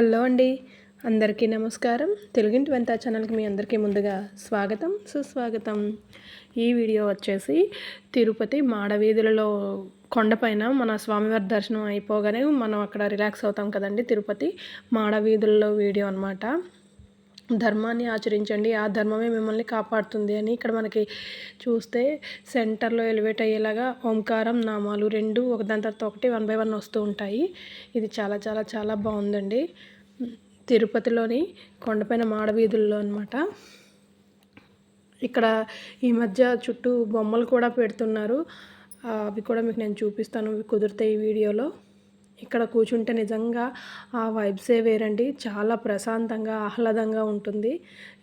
Hello అండి. అందరికీ నమస్కారం. తెలుగింటి వెంట ఛానల్కి మీ అందరికీ ముందుగా స్వాగతం సుస్వాగతం. ఈ వీడియో వచ్చేసి తిరుపతి మాడవీధులలో కొండపైన మన స్వామివారి దర్శనం అయిపోగానే మనం అక్కడ రిలాక్స్ అవుతాం కదండి. తిరుపతి మాడవీధుల్లో వీడియో అనమాట ధర్మాన్ని ఆచరించండి. ఆ ధర్మమే మిమ్మల్ని కాపాడుతుంది అని ఇక్కడ మనకి చూస్తే సెంటర్లో ఎలివేట్ అయ్యేలాగా ఓంకారం నామాలు రెండు ఒకదాని తర్వాత ఒకటి వన్ బై వన్ వస్తూ ఉంటాయి. ఇది చాలా చాలా చాలా బాగుందండి. తిరుపతిలోని కొండపైన మాడవీధుల్లో అనమాట ఇక్కడ ఈ మధ్య చుట్టూ బొమ్మలు కూడా పెడుతున్నారు. అవి కూడా మీకు నేను చూపిస్తాను. కుదిరితే ఈ వీడియోలో. ఇక్కడ కూర్చుంటే నిజంగా ఆ వైబ్సే వేరండి. చాలా ప్రశాంతంగా ఆహ్లాదంగా ఉంటుంది.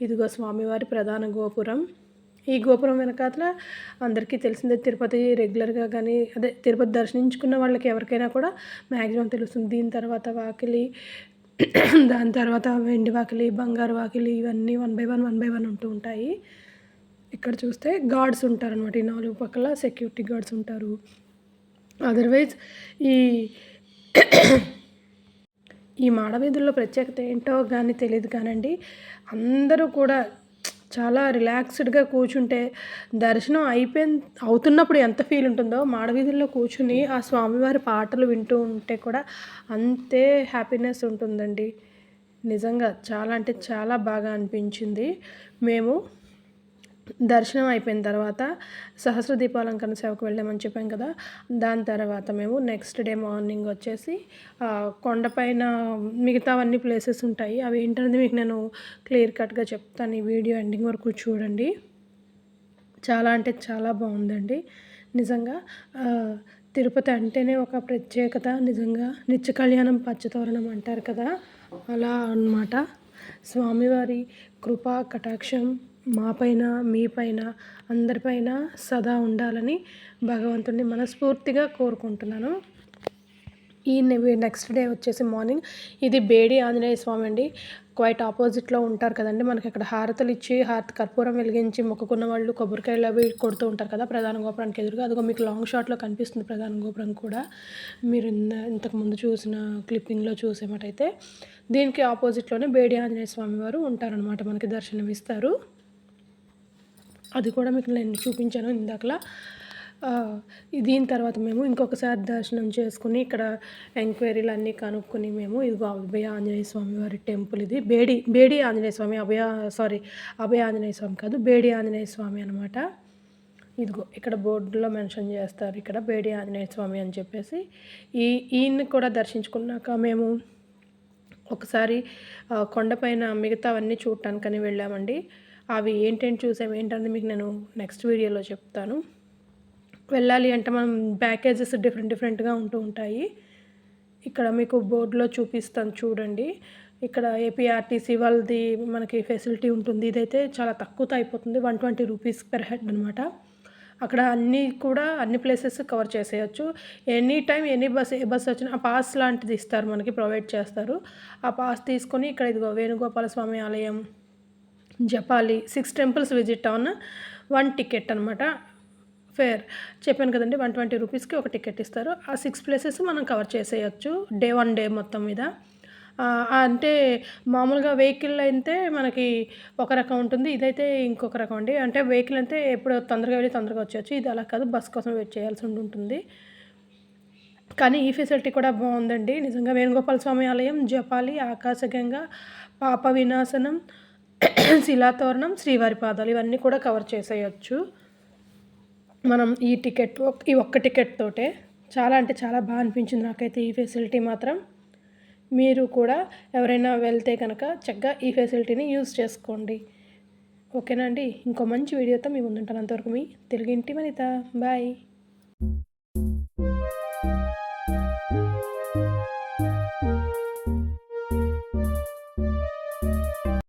ఇదిగో స్వామివారి ప్రధాన గోపురం. ఈ గోపురం వెనకాతల అందరికీ తెలిసిందే తిరుపతి రెగ్యులర్గా కానీ అదే తిరుపతి దర్శించుకున్న వాళ్ళకి ఎవరికైనా కూడా మ్యాక్సిమం తెలుస్తుంది. దీని తర్వాత వాకిలి దాని తర్వాత వెండి వాకిలి బంగారు వాకిలి ఇవన్నీ one by one one by one ఉంటూ ఉంటాయి. ఇక్కడ చూస్తే గార్డ్స్ ఉంటారనమాట ఈ నాలుగు పక్కల సెక్యూరిటీ గార్డ్స్ ఉంటారు. అదర్వైజ్ ఈ ఈ మాడవీధుల్లో ప్రత్యేకత ఏంటో కానీ తెలియదు కానండి. అందరూ కూడా చాలా రిలాక్స్డ్గా కూర్చుంటే దర్శనం అయిపోయిన అవుతున్నప్పుడు ఎంత ఫీల్ ఉంటుందో మాడవీధుల్లో కూర్చుని ఆ స్వామివారి పాటలు వింటూ ఉంటే కూడా అంతే హ్యాపీనెస్ ఉంటుందండి. నిజంగా చాలా అంటే చాలా బాగా అనిపించింది. మేము దర్శనం అయిపోయిన తర్వాత సహస్ర దీపాలంకరణ సేవకు వెళ్ళామని చెప్పాం కదా. దాని తర్వాత మేము నెక్స్ట్ డే మార్నింగ్ వచ్చేసి కొండపైన మిగతావన్నీ ప్లేసెస్ ఉంటాయి. అవి ఏంటనేది మీకు నేను క్లియర్ కట్గా చెప్తాను. ఈ వీడియో ఎండింగ్ వరకు చూడండి. చాలా అంటే చాలా బాగుందండి. నిజంగా తిరుపతి అంటేనే ఒక ప్రత్యేకత. నిజంగా నిత్య కళ్యాణం పచ్చతోరణం అంటారు కదా. అలా అన్నమాట. స్వామివారి కృపా కటాక్షం మా పైన మీ పైన అందరిపైన సదా ఉండాలని భగవంతుడిని మనస్ఫూర్తిగా కోరుకుంటున్నాను. ఈ నెక్స్ట్ డే వచ్చేసి మార్నింగ్ ఇది బేడి ఆంజనేయ స్వామి అండి. క్వైట్ ఆపోజిట్లో ఉంటారు కదండి. మనకి అక్కడ హారతలు ఇచ్చి హారతి కర్పూరం వెలిగించి మొక్కుకున్న వాళ్ళు కొబ్బరికాయలు అవి కొడుతూ ఉంటారు కదా ప్రధాన గోపురానికి ఎదురుగా. అదిగో మీకు లాంగ్ షాట్లో కనిపిస్తుంది ప్రధాన గోపురం కూడా. మీరు ఇంతకుముందు చూసిన క్లిప్పింగ్లో చూసేమటైతే దీనికి ఆపోజిట్లోనే బేడి ఆంజనేయ స్వామి వారు ఉంటారనమాట మనకి దర్శనం ఇస్తారు అది కూడా మీకు నేను చూపించాను ఇందాకలా. దీని తర్వాత మేము ఇంకొకసారి దర్శనం చేసుకుని ఇక్కడ ఎంక్వైరీలు అన్నీ కనుక్కొని మేము ఇదిగో అభయ ఆంజనేయ స్వామి వారి టెంపుల్ ఇది. బేడి బేడి ఆంజనేయ స్వామి అభయ సారీ అభయ ఆంజనేయ స్వామి కాదు బేడి ఆంజనేయ స్వామి అనమాట ఇదిగో ఇక్కడ బోర్డులో మెన్షన్ చేస్తారు ఇక్కడ బేడి ఆంజనేయ స్వామి అని చెప్పేసి. ఈ ఈయన్ని కూడా దర్శించుకున్నాక మేము ఒకసారి కొండపైన మిగతావన్నీ చూడటానికని వెళ్ళామండి. అవి ఏంటంటే చూసాం ఏంటంటే మీకు నేను నెక్స్ట్ వీడియోలో చెప్తాను. వెళ్ళాలి అంటే మనం ప్యాకేజెస్ డిఫరెంట్ డిఫరెంట్గా ఉంటూ ఉంటాయి. ఇక్కడ మీకు బోర్డులో చూపిస్తాను చూడండి. ఇక్కడ ఏపీఆర్టీసీ వాళ్ళది మనకి ఫెసిలిటీ ఉంటుంది. ఇదైతే చాలా తక్కువతో అయిపోతుంది one twenty rupees per head అనమాట అక్కడ అన్నీ కూడా అన్ని ప్లేసెస్ కవర్ చేసేయచ్చు. ఎనీ టైం ఎనీ బస్ ఏ బస్ వచ్చినా ఆ పాస్ లాంటిది ఇస్తారు మనకి ప్రొవైడ్ చేస్తారు. ఆ పాస్ తీసుకొని ఇక్కడ ఇదిగో వేణుగోపాల స్వామి ఆలయం Japali six temples visit on one ticket అనమాట ఫేర్. చెప్పాను కదండి వన్ ట్వంటీ రూపీస్కి ఒక టికెట్ ఇస్తారు. ఆ సిక్స్ ప్లేసెస్ మనం కవర్ చేసేయచ్చు డే వన్ డే మొత్తం మీద. అంటే మామూలుగా వెహికల్ అయితే మనకి ఒక రకం ఉంటుంది ఇదైతే ఇంకొక రకం అండి. అంటే వెహికల్ అయితే ఎప్పుడు తొందరగా వెళ్ళి తొందరగా వచ్చేయచ్చు. ఇది అలా కాదు బస్ కోసం వెయిట్ చేయాల్సి ఉంటుంది కానీ ఈ ఫెసిలిటీ కూడా బాగుందండి. నిజంగా వేణుగోపాల స్వామి ఆలయం జపాలి ఆకాశగంగా పాప వినాశనం శిలాతోరణం శ్రీవారి పాదాలు ఇవన్నీ కూడా కవర్ చేసేయచ్చు. మనం ఈ టికెట్ ఈ ఒక్క టికెట్ తోటే చాలా అంటే చాలా బాగా అనిపించింది నాకైతే ఈ ఫెసిలిటీ మాత్రం. మీరు కూడా ఎవరైనా వెళ్తే కనుక చక్కగా ఈ ఫెసిలిటీని యూజ్ చేసుకోండి. ఓకేనా అండి? ఇంకో మంచి వీడియోతో మీ ముందుంటాను అంతవరకు మీ తెలుగు ఇంటి వనిత. బాయ్